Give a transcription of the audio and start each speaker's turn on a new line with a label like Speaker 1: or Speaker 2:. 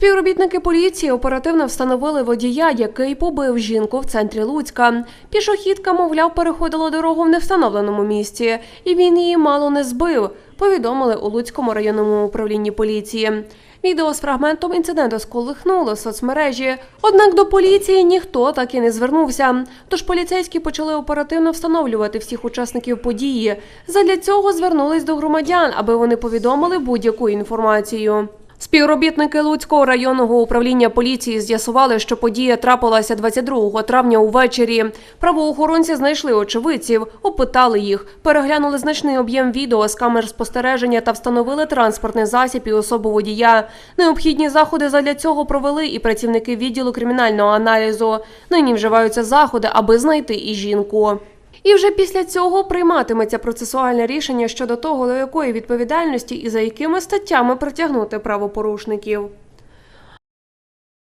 Speaker 1: Співробітники поліції оперативно встановили водія, який побив жінку в центрі Луцька. Пішохідка, мовляв, переходила дорогу в невстановленому місці, і він її мало не збив. Повідомили у Луцькому районному управлінні поліції. Відео з фрагментом інциденту сколихнуло соцмережі. Однак до поліції ніхто так і не звернувся. Тож поліцейські почали оперативно встановлювати всіх учасників події. Задля цього звернулись до громадян, аби вони повідомили будь-яку інформацію. Співробітники Луцького районного управління поліції з'ясували, що подія трапилася 22 травня увечері. Правоохоронці знайшли очевидців, опитали їх, переглянули значний об'єм відео з камер спостереження та встановили транспортний засіб і особу водія. Необхідні заходи задля цього провели і працівники відділу кримінального аналізу. Нині вживаються заходи, аби знайти і жінку. І вже після цього прийматиметься процесуальне рішення щодо того, до якої відповідальності і за якими статтями притягнути правопорушників.